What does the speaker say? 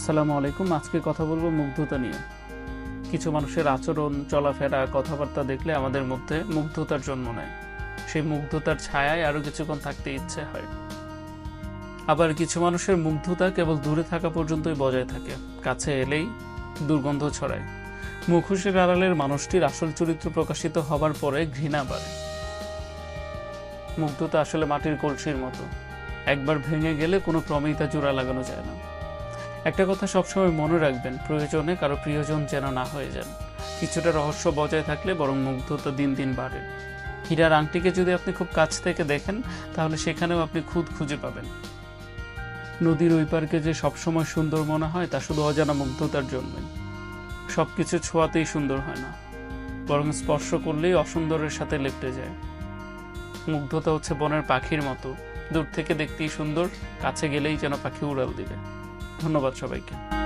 আসসালামু আলাইকুম। আজকে কথা বলব মুগ্ধতা নিয়ে। কিছু মানুষের আচরণ, চলাফেরা, কথাবার্তা দেখলে আমাদের মধ্যে মুগ্ধতার জন্ম নেয়। সেই মুগ্ধতার ছায়ায় আরও কিছুক্ষণ থাকতে ইচ্ছে হয়। আবার কিছু মানুষের মুগ্ধতা কেবল দূরে থাকা পর্যন্তই বজায় থাকে, কাছে এলেই দুর্গন্ধ ছড়ায়। মুখোশের আড়ালের মানুষটির আসল চরিত্র প্রকাশিত হবার পরে ঘৃণা বাড়ে। মুগ্ধতা আসলে মাটির কলসির মতো। একবার ভেঙে গেলে কোনো ক্রমেই তা জোড়া লাগানো যায় না। একটা কথা সবসময় মনে রাখবেন, প্রয়োজনে কারও প্রিয়জন যেন না হয়ে যান। কিছুটা রহস্য বজায় থাকলে বরং মুগ্ধতা দিন দিন বাড়ে। হীরার আংটিকে যদি আপনি খুব কাছ থেকে দেখেন, তাহলে সেখানেও আপনি খুদ খুঁজে পাবেন। নদীর ওই পার্কে যে সবসময় সুন্দর মনে হয়, তা শুধু অজানা মুগ্ধতার জন্যই। সব কিছু ছোঁয়াতেই সুন্দর হয় না। বরং স্পর্শ করলেই অসুন্দরের সাথে লেপটে যায়। মুগ্ধতা হচ্ছে বনের পাখির মতো। দূর থেকে দেখতেই সুন্দর, কাছে গেলেই যেন পাখি উড়াল দিবে। ধন্যবাদ সবাইকে।